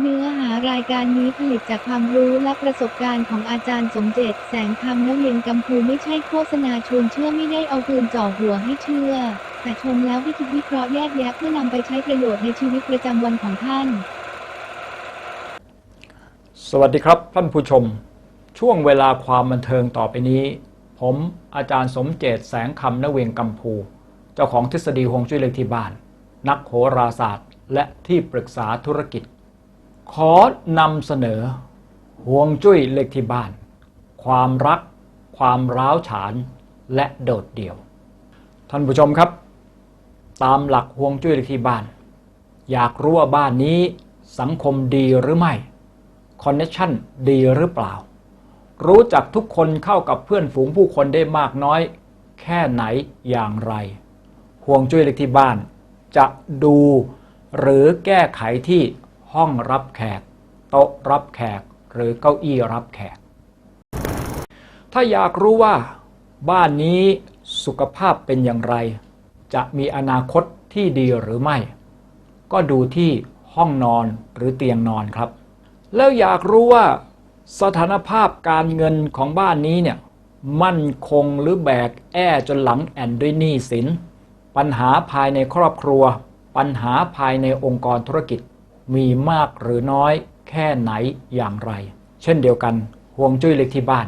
เนื้อหารายการนี้ผลิตจากความรู้และประสบการณ์ของอาจารย์สมเจตแสงคำนเรียนกัมพูไม่ใช่โฆษณาชวนเชื่อไม่ได้เอาปืนจ่อหัวให้เชื่อ แต่ชมแล้วให้คิดวิเคราะห์แยกแยะเพื่อนำไปใช้ประโยชน์ในชีวิตประจำวันของท่าน สวัสดีครับท่านผู้ชม ช่วงเวลาความบันเทิงต่อไปนี้ ผมอาจารย์สมเจตแสงคำนเวงกัมพู เจ้าของทฤษฎีฮวงจุ้ยเลขที่บ้าน นักโหราศาสตร์ และที่ปรึกษาธุรกิจ ขอนำเสนอฮวงจุ้ยเลขที่บ้าน ความรัก ความร้าวฉานและโดดเดี่ยว ท่านผู้ชมครับ ตามหลักฮวงจุ้ยเลขที่บ้าน อยากรู้ว่าบ้านนี้สังคมดีหรือไม่คอนเนคชั่นดีหรือเปล่า รู้จักทุกคนเข้ากับเพื่อนฝูงผู้คนได้มากน้อย แค่ไหนอย่างไรห่วงจุ้ยเลขที่บ้าน จะดูหรือแก้ไขที่ ห้องรับแขก โต๊ะรับแขก หรือเก้าอี้รับแขก ถ้าอยากรู้ว่า บ้านนี้สุขภาพเป็นอย่างไร จะมีอนาคตที่ดีหรือไม่ ก็ดูที่ห้องนอนหรือเตียงนอนครับ แล้วอยากรู้ว่า สถานภาพการเงินของบ้านนี้เนี่ยมั่นคงหรือแบกแอ้จนหลังแอนด้วยหนี้สิน ปัญหาภายในครอบครัว ปัญหาภายในองค์กรธุรกิจ มีมากหรือน้อยแค่ไหนอย่างไร เช่นเดียวกันห่วงจุ้ยเล็กที่บ้าน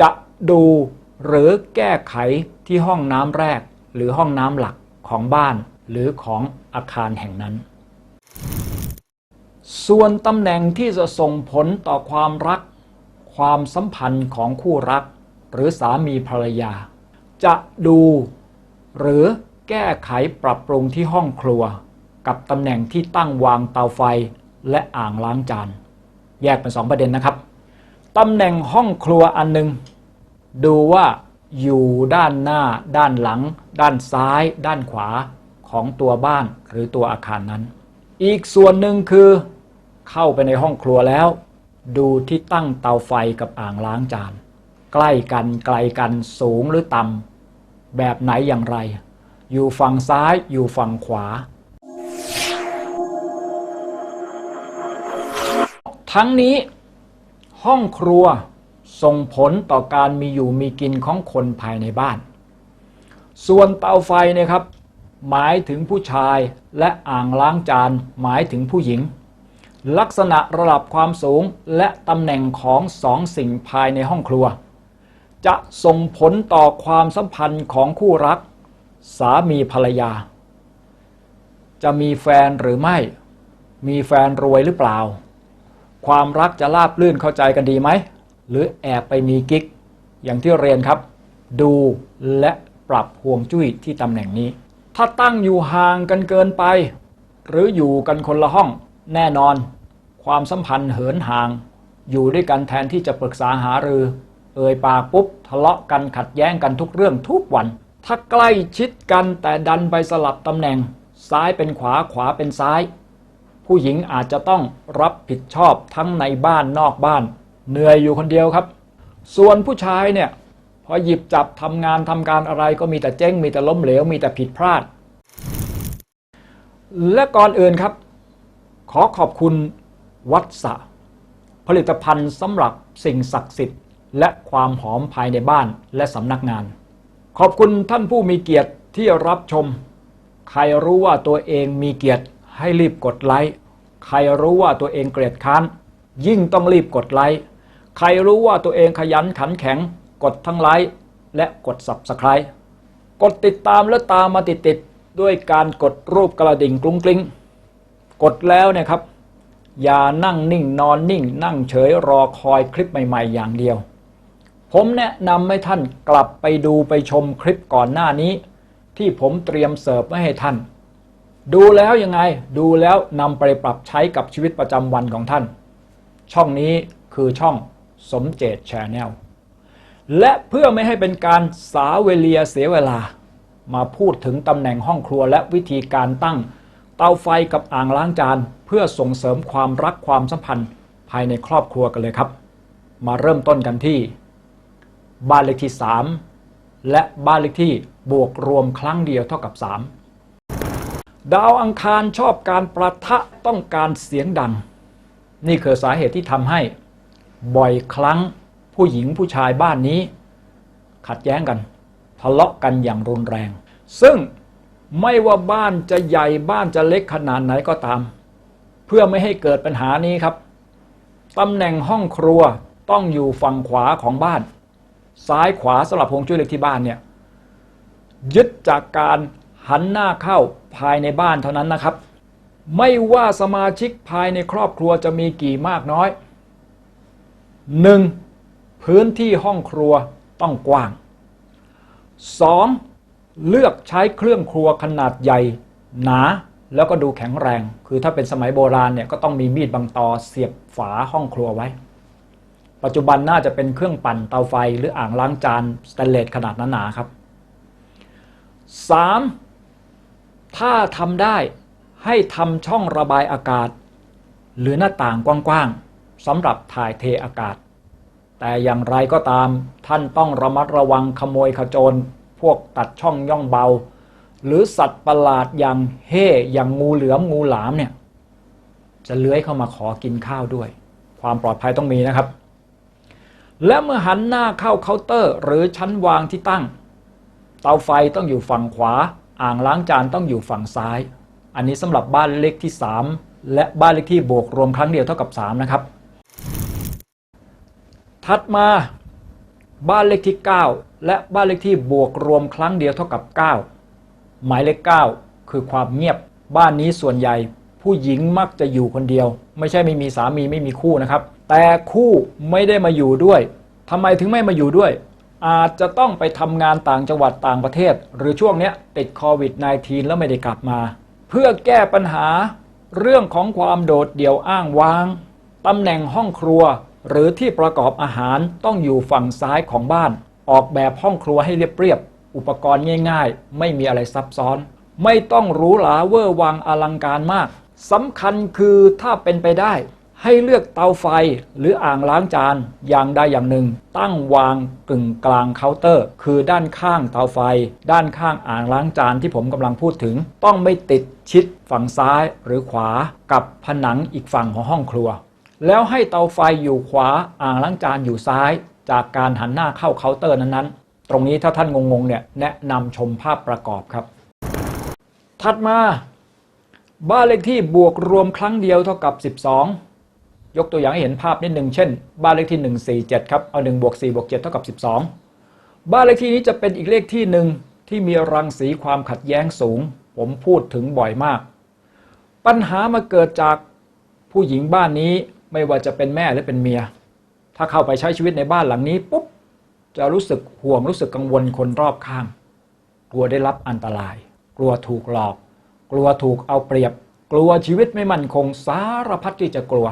จะดูหรือแก้ไขที่ห้องน้ำแรก หรือห้องน้ำหลักของบ้าน หรือของอาคารแห่งนั้น ส่วนตำแหน่งที่จะส่งผลต่อความรัก ความสัมพันธ์ของคู่รัก หรือสามีภรรยา จะดูหรือแก้ไขปรับปรุงที่ห้องครัว กับตำแหน่งที่ตั้งวางเตาไฟและอ่างล้างจาน แยกเป็นสองประเด็นนะครับตำแหน่งห้องครัวอันหนึง ดูว่าอยู่ด้านหน้า ด้านหลัง ด้านซ้าย ด้านขวาของตัวบ้านหรือตัวอาคารนั้น อีกส่วนหนึ่งคือ เข้าไปในห้องครัวแล้ว ดูที่ตั้งเตาไฟกับอ่างล้างจาน ใกล้กันไกลกันสูงหรือต่ำแบบไหนอย่างไร อยู่ฝั่งซ้ายอยู่ฝั่งขวา ทั้งนี้ห้องครัวส่งผลต่อการมีอยู่มีกินของคนภายในบ้าน ส่วนเตาไฟเนี่ยครับ หมายถึงผู้ชายและอ่างล้างจานหมายถึงผู้หญิง ลักษณะระดับความสูงและตำแหน่งของสองสิ่งภายในห้องครัว จะส่งผลต่อความสัมพันธ์ของคู่รัก สามีภรรยา จะมีแฟนหรือไม่ มีแฟนรวยหรือเปล่า ความรักจะราบลื่นเข้าใจกันดีไหม หรือแอบไปมีกิ๊ก อย่างที่เรียนครับ ดูและปรับห่วงจุ้ยที่ตำแหน่งนี้ ถ้าตั้งอยู่ห่างกันเกินไป หรืออยู่กันคนละห้อง แน่นอน ความสัมพันธ์เหินห่าง อยู่ด้วยกันแทนที่จะปรึกษาหารือ เอ่ยปากปุ๊บ ทะเลาะกันขัดแย้งกันทุกเรื่องทุกวัน ถ้าใกล้ชิดกันแต่ดันไปสลับตำแหน่ง ซ้ายเป็นขวาขวาเป็นซ้าย ผู้หญิงอาจจะต้องรับผิดชอบทั้งในบ้านนอกบ้าน เหนื่อยอยู่คนเดียวครับ ส่วนผู้ชายเนี่ยพอหยิบจับทำงานทำการอะไรก็มีแต่เจ๊งมีแต่ล้มเหลวมีแต่ผิดพลาด และก่อนอื่นครับ ขอขอบคุณวัดสะ ผลิตภัณฑ์สำหรับสิ่งศักดิ์สิทธิ์ และความหอมภายในบ้านและสำนักงาน ขอบคุณท่านผู้มีเกียรติที่รับชม ใครรู้ว่าตัวเองมีเกียรติ ให้รีบกดไลค์ใครรู้ว่าตัวเองเกลียดค้าน ยิ่งต้องรีบกดไลค์ใครรู้ว่าตัวเองขยันขันแข็ง กดทั้งไลค์และกด Subscribe กดติดตามและตามมาติดๆด้วยการกดรูปกระดิ่งกรุ้งกริ้งกดแล้วเนี่ยครับ อย่านั่งนิ่งนอนนิ่ง นั่งเฉยรอคอยคลิปใหม่ ๆ อย่างเดียว ผมแนะนำให้ท่านกลับไปดูไปชมคลิปก่อนหน้านี้ ที่ผมเตรียมเสิร์ฟไว้ให้ท่าน ดูแล้วยังไง ดูแล้วนำไปปรับใช้กับชีวิตประจำวันของท่าน ช่องนี้คือช่องสมเจตแชนแนลและเพื่อไม่ให้เป็นการสาเวเลียเสียเวลา มาพูดถึงตำแหน่งห้องครัวและวิธีการตั้ง เตาไฟกับอ่างล้างจาน เพื่อส่งเสริมความรักความสัมพันธ์ภายในครอบครัวกันเลยครับ มาเริ่มต้นกันที่ บ้านเลขที่ 3 และบ้านเลขที่บวกรวมครั้งเดียวเท่ากับ 3 ดาวอังคารชอบการประทะต้องการเสียงดัง นี่คือสาเหตุที่ทำให้ บ่อยครั้งผู้หญิงผู้ชายบ้านนี้ ขัดแย้งกัน ทะเลาะกันอย่างรุนแรง ซึ่งไม่ว่าบ้านจะใหญ่บ้านจะเล็กขนาดไหนก็ตาม เพื่อไม่ให้เกิดปัญหานี้ครับตำแหน่งห้องครัวต้องอยู่ฝั่งขวาของบ้าน ซ้ายขวาสำหรับฮวงจุ้ยเล็กที่บ้านเนี่ยยึดจากการ หันหน้าเข้าภายในบ้านเท่านั้นนะครับ ไม่ว่าสมาชิกภายในครอบครัวจะมีกี่มากน้อยหนึ่งพื้นที่ห้องครัวต้องกว้าง 2. เลือกใช้เครื่องครัวขนาดใหญ่ หนาแล้วก็ดูแข็งแรง คือถ้าเป็นสมัยโบราณเนี่ยก็ต้องมีมีดบางตอเสียบฝาห้องครัวไว้ ปัจจุบันน่าจะเป็นเครื่องปั่นเตาไฟหรืออ่างล้างจานสแตนเลสขนาดหนาๆครับ 3. ถ้าทำได้ให้ทำช่องระบายอากาศ หรือหน้าต่างกว้างๆสำหรับถ่ายเทอากาศ แต่อย่างไรก็ตามท่านต้องระมัดระวังขโมยขโจรพวกตัดช่องย่องเบา หรือสัตว์ประหลาดอย่างเฮ่อย่างงูเหลือมงูหลามเนี่ยจะเลื้อยเข้ามาขอกินข้าวด้วย ความปลอดภัยต้องมีนะครับ และเมื่อหันหน้าเข้าเคาน์เตอร์ หรือชั้นวางที่ตั้ง เตาไฟต้องอยู่ฝั่งขวา อ่างล้างจานต้องอยู่ฝั่งซ้าย อันนี้สำหรับบ้านเลขที่ 3 และบ้านเลขที่บวกรวมครั้งเดียวเท่ากับ 3 นะครับ ถัดมาบ้านเลขที่ 9 และบ้านเลขที่บวกรวมครั้งเดียวเท่ากับ 9 หมายเลข 9 คือความเงียบ บ้านนี้ส่วนใหญ่ผู้หญิงมักจะอยู่คนเดียว ไม่ใช่ไม่มีสามีไม่มีคู่นะครับ แต่คู่ไม่ได้มาอยู่ด้วยทำไมถึงไม่มาอยู่ด้วย อาจจะต้องไปทำงานต่างจังหวัดต่างประเทศ หรือช่วงนี้ติดโควิด -19 แล้วไม่ได้กลับมา เพื่อแก้ปัญหาเรื่องของความโดดเดี่ยวอ้างว้างตำแหน่งห้องครัว หรือที่ประกอบอาหารต้องอยู่ฝั่งซ้ายของบ้าน ออกแบบห้องครัวให้เรียบๆอุปกรณ์ง่ายๆ ไม่มีอะไรซับซ้อน ไม่ต้องหรูหราเวอร์วังอลังการมากสำคัญคือถ้าเป็นไปได้ ให้เลือกเตาไฟหรืออ่างล้างจานอย่างใดอย่างหนึ่ง ตั้งวางกึ่งกลางเคาน์เตอร์ คือด้านข้างเตาไฟ ด้านข้างอ่างล้างจานที่ผมกำลังพูดถึง ต้องไม่ติดชิดฝั่งซ้ายหรือขวากับผนังอีกฝั่งของห้องครัว แล้วให้เตาไฟอยู่ขวาอ่างล้างจานอยู่ซ้าย จากการหันหน้าเข้าเคาน์เตอร์นั้นๆ ตรงนี้ถ้าท่านงงๆเนี่ยแนะนำชมภาพประกอบครับ ถัดมา บ้านเลขที่บวกรวมครั้งเดียวเท่ากับ 12 ยกตัวอย่างให้เห็นภาพนิดหนึ่งเช่น บ้านเลขที่ 147 ครับ เอา1บวก4บวก7เท่ากับ 12 บ้านเลขที่นี้จะเป็นอีกเลขที่หนึ่งที่มีรังสีความขัดแย้งสูง ผมพูดถึงบ่อยมาก ปัญหามาเกิดจากผู้หญิงบ้านนี้ไม่ว่าจะเป็นแม่หรือเป็นเมีย ถ้าเข้าไปใช้ชีวิตในบ้านหลังนี้ปุ๊บจะรู้สึกห่วงรู้สึกกังวลคนรอบข้าง กลัวได้รับอันตราย กลัวถูกหลอก กลัวถูกเอาเปรียบ กลัวชีวิตไม่มั่นคงสารพัดที่จะกลัว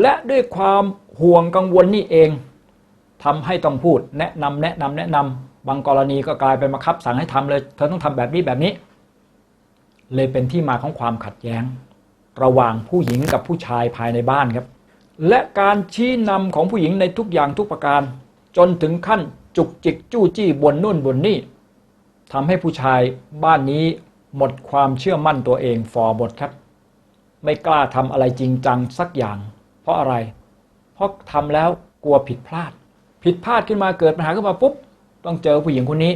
และด้วยความห่วงกังวลนี่เองทำให้ต้องพูดแนะนำแนะนำแนะนำบางกรณีก็กลายเป็นบังคับ สั่งให้ทำเลยเธอต้องทำแบบนี้แบบนี้ เลยเป็นที่มาของความขัดแย้ง ระหว่างผู้หญิงกับผู้ชายภายในบ้านครับ และการชี้นำของผู้หญิงในทุกอย่างทุกประการ จนถึงขั้นจุกจิกจู้จี้บนนู่นบนนี่ทำให้ผู้ชายบ้านนี้หมดความเชื่อมั่นตัวเองฟอหมดครับ ไม่กล้าทำอะไรจริงจังสักอย่าง เพราะอะไร เพราะทำแล้วกลัวผิดพลาด ผิดพลาดขึ้นมาเกิดปัญหาขึ้นมาปุ๊บต้องเจอผู้หญิงคนนี้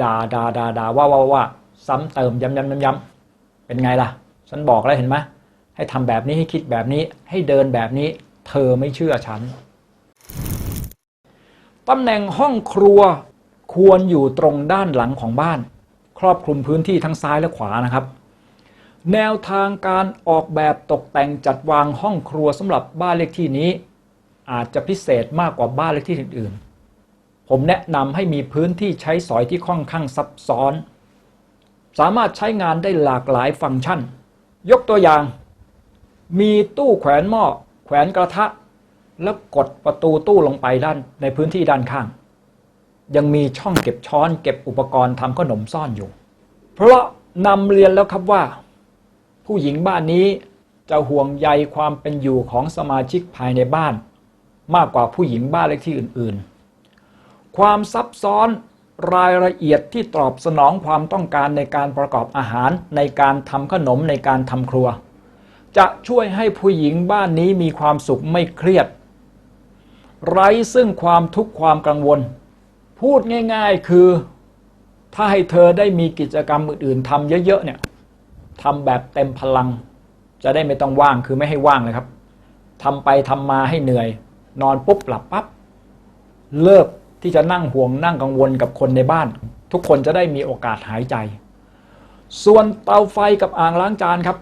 ด่าด่าด่าด่าว่าว่าว่าซ้ำเติมย้ำย้ำย้ำย้ำเป็นไงล่ะ ฉันบอกแล้วเห็นไหมให้ทำแบบนี้ให้คิดแบบนี้ให้เดินแบบนี้ เธอไม่เชื่อฉันตำแหน่งห้องครัวควรอยู่ตรงด้านหลังของบ้าน ครอบคลุมพื้นที่ทั้งซ้ายและขวานะครับ แนวทางการออกแบบตกแต่งจัดวางห้องครัวสำหรับบ้านเลขที่นี้ อาจจะพิเศษมากกว่าบ้านเลขที่อื่นๆ ผมแนะนำให้มีพื้นที่ใช้สอยที่ค่อนข้างซับซ้อน สามารถใช้งานได้หลากหลายฟังก์ชัน ยกตัวอย่าง มีตู้แขวนหม้อแขวนกระทะ แล้วกดประตูตู้ลงไปด้านในพื้นที่ด้านข้าง ยังมีช่องเก็บช้อนเก็บอุปกรณ์ทำขนมซ่อนอยู่ เพราะนำเรียนแล้วครับว่า ผู้หญิงบ้านนี้จะห่วงใยความเป็นอยู่ของสมาชิกภายในบ้าน มากกว่าผู้หญิงบ้านเลขที่อื่น ๆ ความซับซ้อนรายละเอียดที่ตอบสนองความต้องการในการประกอบอาหารในการทำขนมในการทำครัว จะช่วยให้ผู้หญิงบ้านนี้มีความสุขไม่เครียด ไร้ซึ่งความทุกข์ความกังวล พูดง่าย ๆคือ ถ้าให้เธอได้มีกิจกรรมอื่นๆทำเยอะ ๆ เนี่ย ทำแบบเต็มพลัง จะได้ไม่ต้องว่างคือไม่ให้ว่างเลยครับทำไปทำมาให้เหนื่อย นอนปุ๊บหลับปั๊บเลิกที่จะนั่งห่วงนั่งกังวลกับคนในบ้าน ทุกคนจะได้มีโอกาสหายใจ ส่วนเตาไฟกับอ่างล้างจานครับ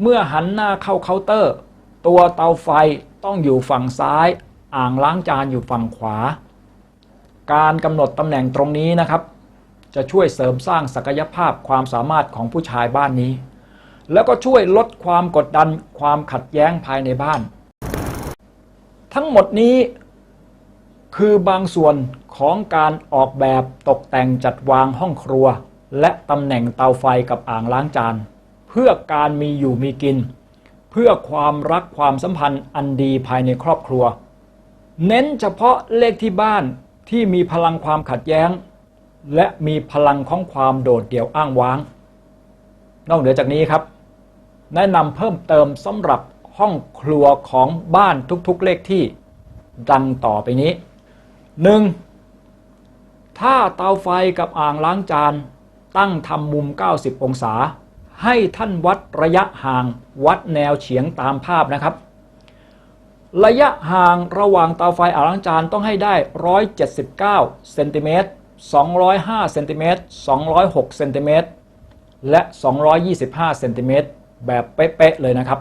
เมื่อหันหน้าเข้าเคาน์เตอร์ ตัวเตาไฟต้องอยู่ฝั่งซ้าย อ่างล้างจานอยู่ฝั่งขวา การกำหนดตำแหน่งตรงนี้นะครับ จะช่วยเสริมสร้างศักยภาพความสามารถของผู้ชายบ้านนี้ แล้วก็ช่วยลดความกดดันความขัดแย้งภายในบ้าน ทั้งหมดนี้คือบางส่วนของการออกแบบตกแต่งจัดวางห้องครัว และตำแหน่งเตาไฟกับอ่างล้างจาน เพื่อการมีอยู่มีกิน เพื่อความรักความสัมพันธ์อันดีภายในครอบครัว เน้นเฉพาะเลขที่บ้านที่มีพลังความขัดแย้ง และมีพลังของความโดดเดี่ยวอ้างว้าง นอกเหนือจากนี้ครับ แนะนำเพิ่มเติมสำหรับห้องครัวของบ้านทุกๆเลขที่ดังต่อไปนี้ 1. ถ้าเตาไฟกับอ่างล้างจานตั้งทำมุม 90 องศา ให้ท่านวัดระยะห่างวัดแนวเฉียงตามภาพนะครับ ระยะห่างระหว่างเตาไฟอ่างล้างจานต้องให้ได้ 179 เซนติเมตร 205เซนติเมตร206เซนติเมตรและ 225เซนติเมตรแบบเป๊ะๆเลยนะครับ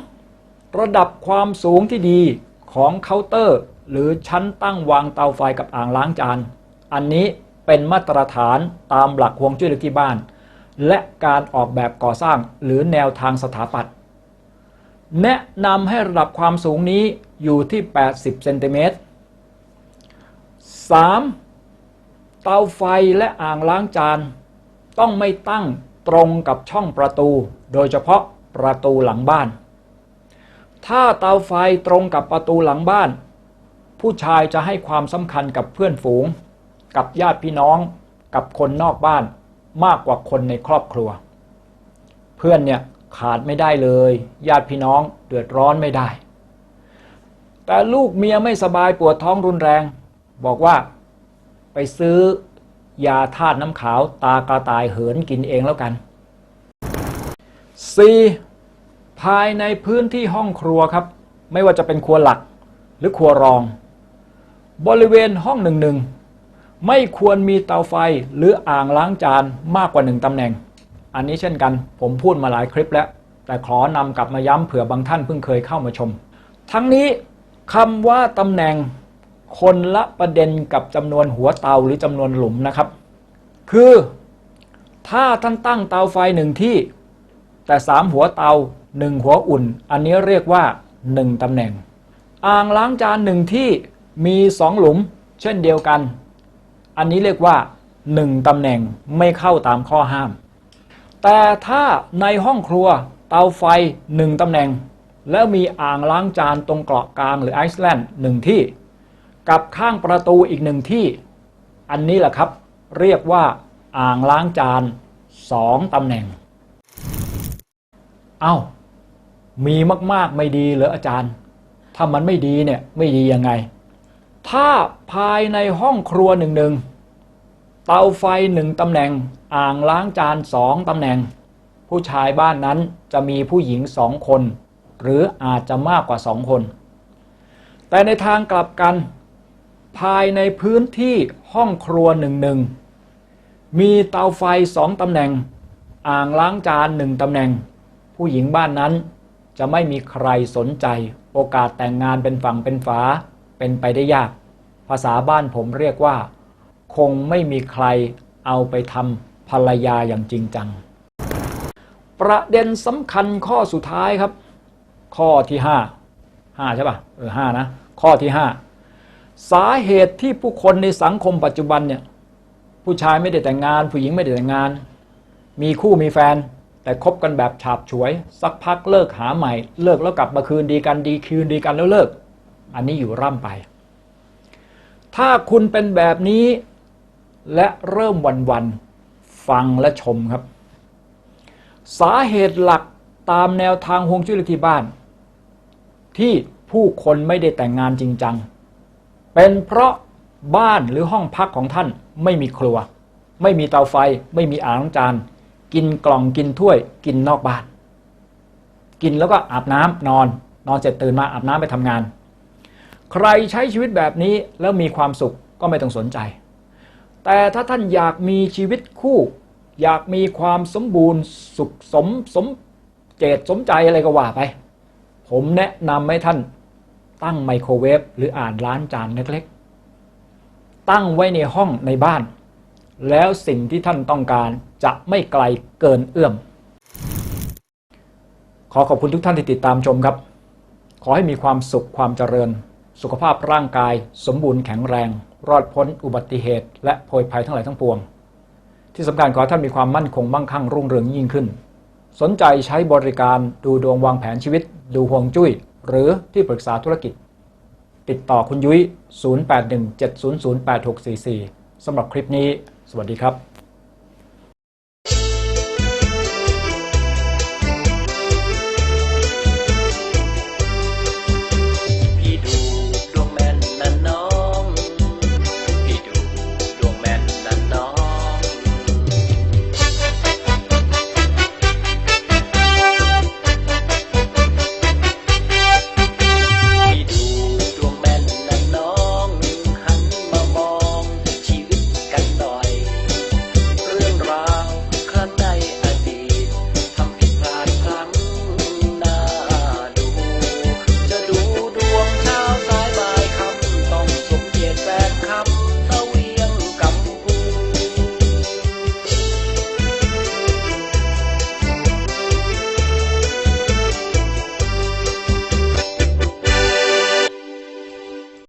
2. ระดับความสูงที่ดีของเคาน์เตอร์ หรือชั้นตั้งวางเตาไฟกับอ่างล้างจาน อันนี้เป็นมาตรฐานตามหลักฮวงจุ้ยเลขที่บ้าน และการออกแบบก่อสร้างหรือแนวทางสถาปัตย์แนะนำให้ระดับความสูงนี้อยู่ที่ 80เซนติเมตร 3. เตาไฟและอ่างล้างจาน ต้องไม่ตั้งตรงกับช่องประตู โดยเฉพาะประตูหลังบ้าน ถ้าเตาไฟตรงกับประตูหลังบ้าน ผู้ชายจะให้ความสำคัญกับเพื่อนฝูง กับญาติพี่น้อง กับคนนอกบ้านมากกว่าคนในครอบครัว เพื่อนเนี่ยขาดไม่ได้เลย ญาติพี่น้องเดือดร้อนไม่ได้ แต่ลูกเมียไม่สบายปวดท้องรุนแรง บอกว่าไปซื้อยาธาตุน้ำขาวตากระต่ายเหินกินเองแล้วกัน 4. ภายในพื้นที่ห้องครัวครับ ไม่ว่าจะเป็นครัวหลักหรือครัวรอง บริเวณห้องหนึ่งหนึ่งไม่ควรมีเตาไฟหรืออ่างล้างจานมากกว่าหนึ่งตำแหน่ง อันนี้เช่นกันผมพูดมาหลายคลิปแล้ว แต่ขอนำกลับมาย้ำเผื่อบางท่านเพิ่งเคยเข้ามาชม ทั้งนี้คำว่าตำแหน่ง คนละประเด็นกับจำนวนหัวเตาหรือจำนวนหลุมนะครับ คือถ้าท่านตั้งเตาไฟหนึ่งที่ แต่สามหัวเตาหนึ่งหัวอุ่น อันนี้เรียกว่าหนึ่งตำแหน่ง อ่างล้างจานหนึ่งที่มีสองหลุม เช่นเดียวกัน อันนี้เรียกว่าหนึ่งตำแหน่งไม่เข้าตามข้อห้าม แต่ถ้าในห้องครัวเตาไฟหนึ่งตำแหน่ง แล้วมีอ่างล้างจานตรงเกาะกลางหรือไอซ์แลนด์หนึ่งที่ กับข้างประตูอีกหนึ่งที่ อันนี้แหละครับ เรียกว่าอ่างล้างจานสองตำแหน่ง เอา้า มีมากๆไม่ดีเหรออาจารย์ ถ้ามันไม่ดีเนี่ยไม่ดียังไง ถ้าภายในห้องครัวหนึ่งหนึ่งเตาไฟหนึ่งตำแหน่ง อ่างล้างจานสองตำแหน่ง ผู้ชายบ้านนั้นจะมีผู้หญิงสองคน หรืออาจจะมากกว่าสองคน แต่ในทางกลับกัน ภายในพื้นที่ห้องครัวหนึ่งหนึ่งมีเตาไฟสองตำแหน่ง อ่างล้างจานหนึ่งตำแหน่ง ผู้หญิงบ้านนั้นจะไม่มีใครสนใจ โอกาสแต่งงานเป็นฝั่งเป็นฝาเป็นไปได้ยาก ภาษาบ้านผมเรียกว่า คงไม่มีใครเอาไปทำภรรยาอย่างจริงจัง ประเด็นสำคัญข้อสุดท้ายครับ ข้อที่ห้าห้าใช่ป่ะเออห้านะ ข้อที่ห้า สาเหตุที่ผู้คนในสังคมปัจจุบันเนี่ยผู้ชายไม่ได้แต่งงาน ผู้หญิงไม่ได้แต่งงาน มีคู่มีแฟน แต่คบกันแบบฉาบฉวย สักพักเลิกหาใหม่ เลิกแล้วกลับมาคืนดีกันดีคืนดีกันแล้วเลิก อันนี้อยู่ร่ำไป ถ้าคุณเป็นแบบนี้ และเริ่มวันวันฟังและชมครับ สาเหตุหลักตามแนวทางฮวงจุ้ยเลขที่บ้าน ที่ผู้คนไม่ได้แต่งงานจริงจัง เป็นเพราะบ้านหรือห้องพักของท่านไม่มีครัว ไม่มีเตาไฟ ไม่มีอ่างล้างจาน กินกล่องกินถ้วย กินนอกบ้าน กินแล้วก็อาบน้ำนอน นอนเสร็จตื่นมาอาบน้ำไปทำงาน ใครใช้ชีวิตแบบนี้แล้วมีความสุขก็ไม่ต้องสนใจ แต่ถ้าท่านอยากมีชีวิตคู่ อยากมีความสมบูรณ์ สุขสมสมเจตสมใจอะไรก็ว่าไป ผมแนะนำให้ท่าน ตั้งไมโครเวฟหรืออ่านล้านจานเล็กๆ ตั้งไว้ในห้องในบ้าน แล้วสิ่งที่ท่านต้องการจะไม่ไกลเกินเอื้อม ขอขอบคุณทุกท่านที่ติดตามชมครับ ขอให้มีความสุขความเจริญ สุขภาพร่างกาย สมบูรณ์แข็งแรง รอดพ้นอุบัติเหตุ และโพยภัยทั้งหลายทั้งปวง ที่สำคัญขอท่านมีความมั่นคงมั่งคั่งรุ่งเรืองยิ่งขึ้น สนใจใช้บริการดูดวงวางแผนชีวิต ดูห่วงจุ้ย หรือที่ปรึกษาธุรกิจ ติดต่อคุณยุ้ย 0817008644 สำหรับคลิปนี้ สวัสดีครับ